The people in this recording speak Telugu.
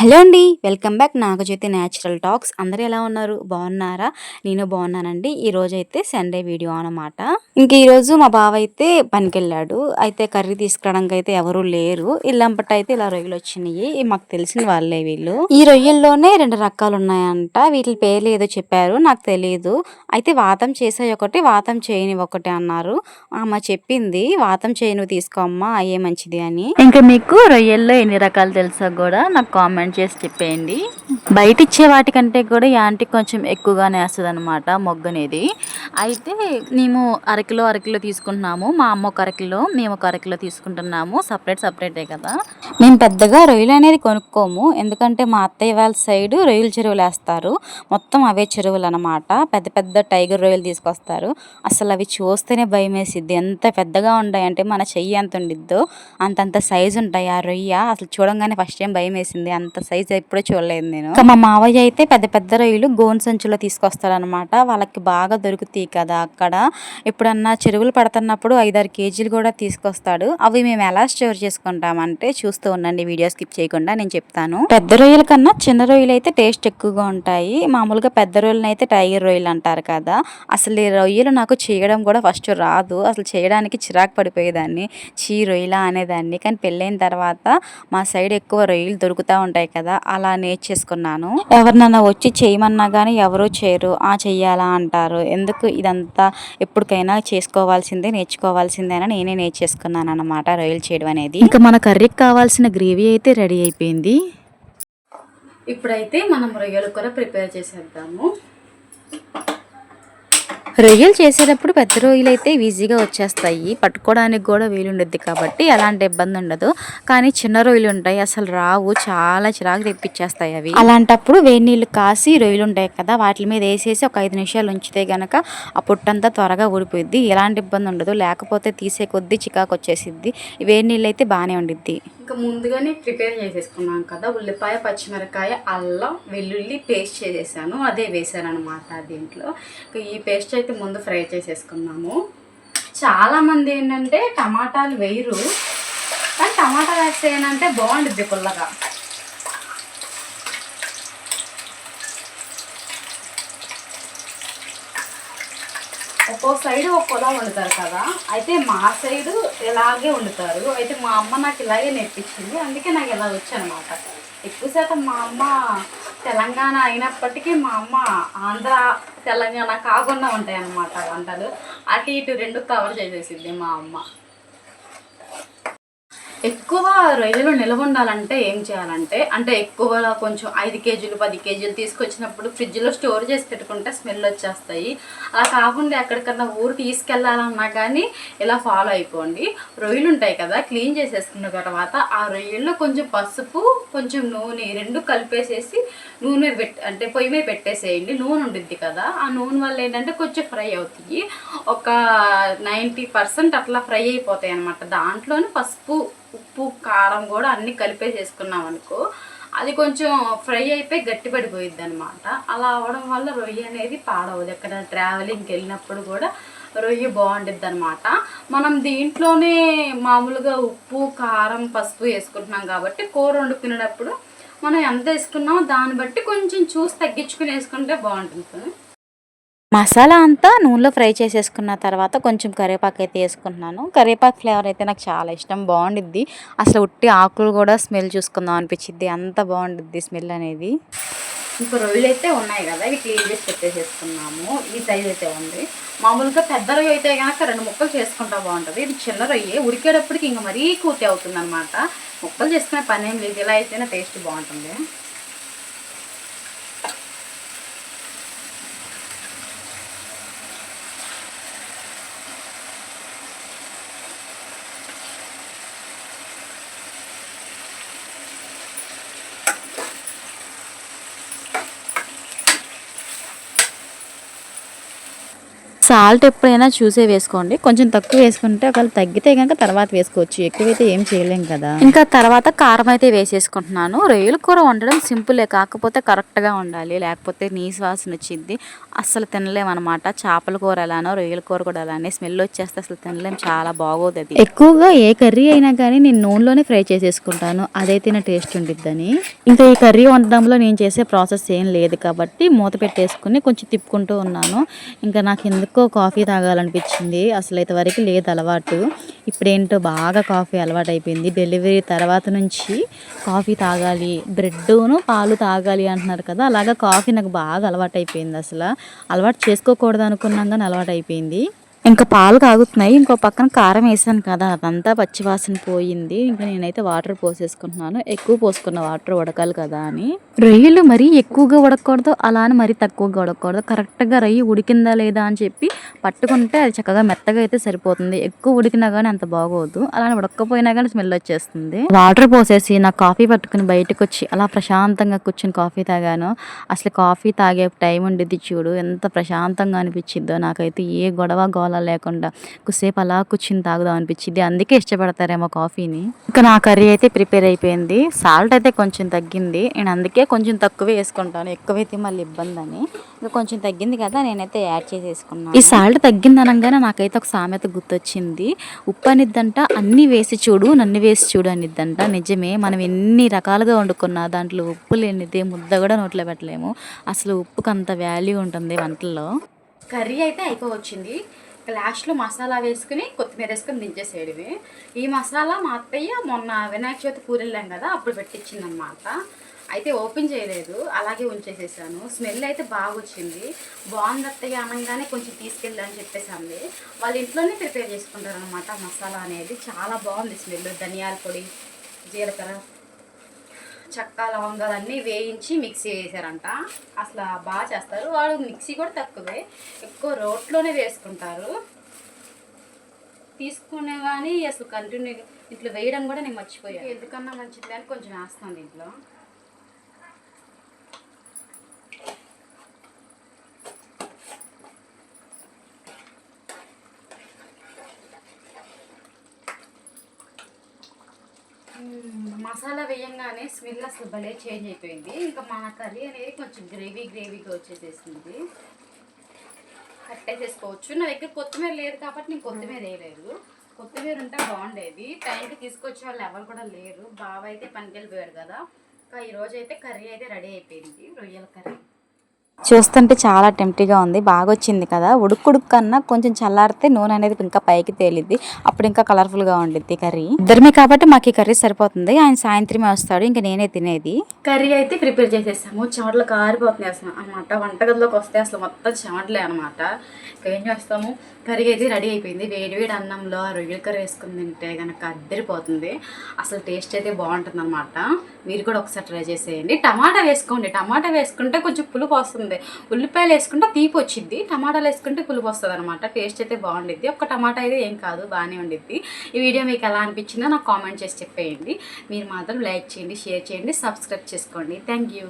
హలో అండి welcome back Nagajyothi natural talks. అందరూ ఎలా ఉన్నారు? బాగున్నారా? నేను బాగున్నానండి. ఈ రోజు అయితే సండే వీడియో అనమాట ఇంక ఈరోజు మా బావ అయితే పనికి వెళ్ళాడు అయితే కర్రీ తీసుకురావడానికి అయితే ఎవరు లేరు. ఇల్లంపట అయితే ఇలా రొయ్యలు వచ్చినాయి మాకు తెలిసిన వాళ్ళే వీళ్ళు. ఈ రొయ్యల్లోనే రెండు రకాలు ఉన్నాయంట. వీటి పేర్లు ఏదో చెప్పారు. నాకు తెలియదు అయితే వాతం చేసే ఒకటి వాతం చేయని ఒకటి అన్నారు. ఆమె చెప్పింది వాతం చేయను తీసుకోమ్మా అయ్యే మంచిది అని. ఇంకా మీకు రొయ్యల్లో ఎన్ని రకాలు తెలుసా కూడా నాకు కామెంట్ చేసి చెప్పేయండి. బయట ఇచ్చే వాటికంటే కూడా యాంటీ కొంచెం ఎక్కువగానే వేస్తుంది అనమాట మొగ్గనేది. అయితే మేము అరకిలో అరకిలో తీసుకుంటున్నాము మా అమ్మ ఒక అరకిలో మేము ఒక అరకిలో తీసుకుంటున్నాము సపరేట్ సపరేటే కదా. మేము పెద్దగా రొయ్యలు అనేది కొనుక్కోము ఎందుకంటే మా అత్తయ్య వాళ్ళ సైడ్ రొయ్యల చెరువులు వేస్తారు. మొత్తం అవే చెరువులు అనమాట పెద్ద పెద్ద టైగర్ రొయ్యలు తీసుకొస్తారు. అసలు అవి చూస్తేనే భయం వేసిద్ది. ఎంత పెద్దగా ఉంటాయి మన చెయ్యి ఎంత ఉండిద్దో అంతంత సైజు ఉంటాయి ఆ రొయ్య. అసలు చూడంగానే ఫస్ట్ టైం భయం వేసింది. అంత సైజు ఎప్పుడూ చూడలేదు నేను. ఇంకా మా మావయ్య అయితే పెద్ద పెద్ద రొయ్యలు గోన్ సంచులో తీసుకొస్తారనమాట వాళ్ళకి బాగా దొరుకుతాయి కదా అక్కడ. ఎప్పుడన్నా చెరువులు పడుతున్నప్పుడు ఐదారు కేజీలు కూడా తీసుకొస్తాడు. అవి మేము ఎలా స్టోర్ చేసుకుంటామంటే చూస్తూ ఉండండి. వీడియో స్కిప్ చేయకుండా నేను చెప్తాను. పెద్ద రొయ్యల కన్నా చిన్న రొయ్యలు అయితే టేస్ట్ ఎక్కువగా ఉంటాయి. మామూలుగా పెద్ద రొయ్యలను అయితే టైగర్ రొయ్యలు అంటారు కదా. అసలు ఈ రొయ్యలు నాకు చేయడం కూడా ఫస్ట్ రాదు. అసలు చేయడానికి చిరాకు పడిపోయేదాన్ని. చీ రొయ్యలా అనేదాన్ని. కానీ పెళ్ళైన తర్వాత మా సైడ్ ఎక్కువ రొయ్యలు దొరుకుతూ ఉంటాయి కదా. అలా నేర్చేసుకున్నాను ఎవరినన్నా వచ్చి చేయమన్నా కానీ ఎవరూ చేయరు. ఆ చెయ్యాలా అంటారు. ఎందుకు ఇదంతా ఎప్పటికైనా చేసుకోవాల్సిందే నేర్చుకోవాల్సిందే అని నేనే నేర్చేసుకున్నాను అనమాట రొయ్యలు చేయడం అనేది. ఇంకా మన కర్రీకి కావాల్సిన గ్రేవీ అయితే రెడీ అయిపోయింది. ఇప్పుడైతే మనం రొయ్యలు కూర ప్రిపేర్ చేసేద్దాము. రొయ్యలు చేసేటప్పుడు పెద్ద రొయ్యలు అయితే ఈజీగా వచ్చేస్తాయి. పట్టుకోవడానికి కూడా వీలుండద్ది కాబట్టి ఎలాంటి ఇబ్బంది ఉండదు. కానీ చిన్న రొయ్యలు ఉంటాయి. అసలు రావు. చాలా చిరాకు తెప్పించేస్తాయి అవి. అలాంటప్పుడు వేడి నీళ్ళు కాసి రొయ్యలు ఉంటాయి కదా వాటి మీద వేసేసి ఒక ఐదు నిమిషాలు ఉంచితే గనక ఆ పుట్టంతా త్వరగా ఊడిపోయిద్ది. ఎలాంటి ఇబ్బంది ఉండదు. లేకపోతే తీసే కొద్దీ చికాకు వచ్చేసిద్ది. వేడి నీళ్ళు అయితే బాగానే ఉండిద్ది. ఇంకా ముందుగానే ప్రిపేర్ చేసేసుకున్నాం కదా ఉల్లిపాయ పచ్చిమిరకాయ అల్లం వెల్లుల్లి పేస్ట్ చేసేసాను. అదే వేసాను అనమాట దీంట్లో ఈ పేస్ట్ అయితే ముందు ఫ్రై చేసేసుకున్నాము. చాలామంది ఏంటంటే టమాటాలు వేయరు కానీ టమాటాలు వేస్తే ఏంటంటే బాగుండుద్ది పుల్లగా. ఒక్కో సైడ్ ఒక్కోలా వండుతారు కదా. అయితే మా సైడు ఇలాగే వండుతారు. అయితే మా అమ్మ నాకు ఇలాగే నేర్పించింది. అందుకే నాకు ఇలా వచ్చనమాట. ఎక్కువ శాతం మా అమ్మ తెలంగాణ అయినప్పటికీ మా అమ్మ ఆంధ్ర తెలంగాణ కాకుండా ఉంటాయి అన్నమాట వంటలు. అటు ఇటు రెండు కవర్ చేసేసింది మా అమ్మ. ఎక్కువ రొయ్యలు నిల్వ ఉండాలంటే ఏం చేయాలంటే అంటే ఎక్కువ కొంచెం ఐదు కేజీలు పది కేజీలు తీసుకొచ్చినప్పుడు ఫ్రిడ్జ్లో స్టోర్ చేసి పెట్టుకుంటే స్మెల్ వచ్చేస్తాయి. అలా కాకుండా ఎక్కడికన్నా ఊరు తీసుకెళ్ళాలన్నా కానీ ఇలా ఫాలో అయిపోండి. రొయ్యలు ఉంటాయి కదా క్లీన్ చేసేసుకున్న తర్వాత ఆ రొయ్యల్లో కొంచెం పసుపు కొంచెం నూనె రెండు కలిపేసేసి నూనె మీద అంటే పొయ్యి మీద పెట్టేసేయండి. నూనె ఉండిద్ది కదా ఆ నూనె వల్ల ఏంటంటే కొంచెం ఫ్రై అవుతాయి ఒక నైంటీ పర్సెంట్ అట్లా ఫ్రై అయిపోతాయి అనమాట దాంట్లోనే పసుపు ఉప్పు కారం కూడా అన్నీ కలిపేసేసుకున్నాం అనుకో అది కొంచెం ఫ్రై అయిపోయి గట్టిపడిపోయిద్ది అనమాట అలా అవడం వల్ల రొయ్య అనేది పాడవదు. ఎక్కడ ట్రావెలింగ్కి వెళ్ళినప్పుడు కూడా రొయ్య బాగుండిద్ది అనమాట మనం దీంట్లోనే మామూలుగా ఉప్పు కారం పసుపు వేసుకుంటున్నాం కాబట్టి కూర వండుకునేటప్పుడు మనం ఎంత వేసుకున్నామో దాన్ని బట్టి కొంచెం చూసి తగ్గించుకుని వేసుకుంటే బాగుంటుంది మసాలా అంతా నూనెలో ఫ్రై చేసేసుకున్న తర్వాత కొంచెం కరివేపాకు అయితే వేసుకుంటున్నాను. కరివేపాకు ఫ్లేవర్ అయితే నాకు చాలా ఇష్టం. బాగుండిద్ది. అసలు ఉట్టి ఆకులు కూడా స్మెల్ చూసుకుందాం అనిపించిద్ది. అంత బాగుండిద్ది స్మెల్ అనేది. ఇంకా రొయ్యలు అయితే ఉన్నాయి కదా ఇవి క్లీన్ చేసి పెట్టేసేసుకున్నాము. ఈ సైజ్ అయితే ఉంది. మామూలుగా పెద్ద రొయ్య అయితే కనుక రెండు ముక్కలు చేసుకుంటా బాగుంటుంది. ఇది చిన్న రొయ్య. ఉడికేటప్పటికి ఇంకా మరీ కూతి అవుతుంది అనమాట ముక్కలు చేసుకునే పని ఏం లేదు. ఇలా అయితేనే టేస్ట్ బాగుంటుంది. సాల్ట్ ఎప్పుడైనా చూసే వేసుకోండి. కొంచెం తక్కువ వేసుకుంటే ఒకవేళ తగ్గితే కనుక తర్వాత వేసుకోవచ్చు. ఎక్కువైతే ఏం చేయలేం కదా. ఇంకా తర్వాత కారం అయితే వేసేసుకుంటున్నాను. రొయ్యల కూర వండడం సింపులే కాకపోతే కరెక్ట్గా ఉండాలి. లేకపోతే నీసు వాసన వచ్చింది. అస్సలు తినలేమన్నమాట. చేపల కూర ఎలానో రొయ్యల కూర కూడా అలానే స్మెల్ వచ్చేస్తే అసలు తినలేం. చాలా బాగోదు అది. ఎక్కువగా ఏ కర్రీ అయినా కానీ నేను నూనెలోనే ఫ్రై చేసేసుకుంటాను. అదైతేనే టేస్ట్ ఉండిద్దని. ఇంకా ఈ కర్రీ వండడంలో నేను చేసే ప్రాసెస్ ఏం లేదు కాబట్టి మూత పెట్టేసుకుని కొంచెం తిప్పుకుంటూ ఉన్నాను. ఇంకా నాకు ఎందుకో కాఫీ తాగాలనిపించింది. అసలు అయితే వరకు లేదు అలవాటు. ఇప్పుడేంటో బాగా కాఫీ అలవాటు అయిపోయింది డెలివరీ తర్వాత నుంచి కాఫీ తాగాలి బ్రెడ్ను పాలు తాగాలి అంటున్నారు కదా అలాగా కాఫీ నాకు బాగా అలవాటు అయిపోయింది అసలు. అలవాటు చేసుకోకూడదు అనుకున్నాం కానీ అలవాటు అయిపోయింది ఇంకా పాలు కాగుతున్నాయి. ఇంకో పక్కన కారం వేసాను కదా అదంతా పచ్చివాసన పోయింది. ఇంకా నేనైతే వాటర్ పోసేసుకుంటున్నాను. ఎక్కువ పోసుకున్న వాటర్ ఉడకాలి కదా అని. రొయ్యలు మరీ ఎక్కువగా ఉడకకూడదు అలా అని మరీ తక్కువగా ఉడకూడదు. కరెక్ట్గా రొయ్యి ఉడికిందా లేదా అని చెప్పి పట్టుకుంటే అది చక్కగా మెత్తగా అయితే సరిపోతుంది. ఎక్కువ ఉడికినా కానీ అంత బాగోదు. అలానే ఉడకపోయినా కానీ స్మెల్ వచ్చేస్తుంది. వాటర్ పోసేసి నా కాఫీ పట్టుకుని బయటకు వచ్చి అలా ప్రశాంతంగా కూర్చుని కాఫీ తాగాను. అసలు కాఫీ తాగే టైం ఉండేది చూడు ఎంత ప్రశాంతంగా అనిపించిద్దో నాకైతే. ఏ గొడవ గోల లేకుండా కొద్దిసేపు అలా కూర్చుని తాగుదాం అనిపించింది. అందుకే ఇష్టపడతారేమో కాఫీని. ఇంకా నా కర్రీ అయితే ప్రిపేర్ అయిపోయింది. సాల్ట్ అయితే కొంచెం తగ్గింది. నేను అందుకే కొంచెం తక్కువే వేసుకుంటాను. ఎక్కువైతే మళ్ళీ ఇబ్బంది అని ఇంకా కొంచెం తగ్గింది కదా నేనైతే యాడ్ చేసేసుకున్నాను. ఈ సాల్ట్ తగ్గింది అనగానే నాకైతే ఒక సామెత గుర్తొచ్చింది. ఉప్పు అనిద్దంట అన్ని వేసి చూడు నన్ను వేసి చూడు అనిద్దంట. నిజమే మనం ఎన్ని రకాలుగా వండుకున్నా దాంట్లో ఉప్పు లేనిదే ముద్ద కూడా నోట్లో పెట్టలేము. అసలు ఉప్పుకి అంత వాల్యూ ఉంటుంది వంటల్లో. కర్రీ అయితే అయిపోవచ్చింది. లాస్ట్లో మసాలా వేసుకుని కొత్తిమీర వేసుకుని దించేసేయడమే. ఈ మసాలా మా అత్తయ్య మొన్న వినాయక చవితి పూరి వెళ్ళాం కదా అప్పుడు పెట్టించిందనమాట అయితే ఓపెన్ చేయలేదు అలాగే ఉంచేసేసాను. స్మెల్ అయితే బాగా వచ్చింది బాగుంది అత్తయ్య అనగానే కొంచెం తీసుకెళ్ళి అని చెప్పేసాంది. వాళ్ళ ఇంట్లోనే ప్రిపేర్ చేసుకుంటారు అనమాట మసాలా అనేది. చాలా బాగుంది స్మెల్ ధనియాల పొడి జీలకర్ర. చెక్క లవంగాలు అన్నీ వేయించి మిక్సీ వేసారంట అసలు బాగా చేస్తారు. వాడు మిక్సీ కూడా తక్కువే. ఎక్కువ రోట్లోనే వేసుకుంటారు. తీసుకునే కానీ అసలు కంటిన్యూ ఇట్లా వేయడం కూడా నేను మర్చిపోయాను. ఎందుకన్నా మంచిది? అని కొంచెం వేస్తాను దీంట్లో మ్మ్. మసాలా వేయంగానే స్మెల్ అసలు భలే చేంజ్ అయిపోయింది. ఇంకా మన కర్రీ అనేది కొంచెం గ్రేవీ గ్రేవీగా వచ్చేసేసింది. కట్టేసేసుకోవచ్చు. నా దగ్గర కొత్తిమీర లేదు కాబట్టి నేను కొత్తిమీర వేయలేదు. కొత్తిమీర ఉంటే బాగుండేది. టైంకి తీసుకొచ్చే వాళ్ళు ఎవరు కూడా లేరు. బావ అయితే పనికి వెళ్ళిపోయారు కదా. ఇంకా ఈరోజు అయితే కర్రీ అయితే రెడీ అయిపోయింది. రొయ్యల కర్రీ. చూస్తుంటే చాలా టెంప్టీగా ఉంది. బాగా వచ్చింది కదా. ఉడుకుడుకు కన్నా కొంచెం చల్లారితే నూనె అనేది ఇంకా పైకి తేలిద్ది. అప్పుడు ఇంకా కలర్ఫుల్గా ఉండిద్ది కర్రీ. ఇద్దరమే కాబట్టి మాకు ఈ కర్రీ సరిపోతుంది. ఆయన సాయంత్రమే వస్తాడు. ఇంకా నేనే తినేది. కర్రీ అయితే ప్రిపేర్ చేసేసాము. చెమటలు కారిపోతున్నాయి అసలు అనమాట వంటగదిలోకి వస్తే అసలు మొత్తం చెమటలే అనమాట ఇంకా ఏం చేస్తాము? కర్రీ అయితే రెడీ అయిపోయింది. వేడి వేడి అన్నంలో రొయ్యల కర్రీ వేసుకుని తింటే కనుక అద్దరిపోతుంది. అసలు టేస్ట్ అయితే బాగుంటుంది అనమాట మీరు కూడా ఒకసారి ట్రై చేసేయండి. టమాటా వేసుకోండి. టమాటా వేసుకుంటే కొంచెం పులుపు వస్తుంది. ఉల్లిపాయలు వేసుకుంటే తీపి వచ్చింది టమాటాలు వేసుకుంటే పులుపు వస్తుంది అనమాట టేస్ట్ అయితే బాగుండిద్ది. ఒక్క టమాటా అయితే ఏం కాదు బాగానే ఉండిద్ది. ఈ వీడియో మీకు ఎలా అనిపించిందో నాకు కామెంట్ చేసి చెప్పేయండి. మీరు మాత్రం లైక్ చేయండి షేర్ చేయండి సబ్స్క్రైబ్ చేసుకోండి. Thank you.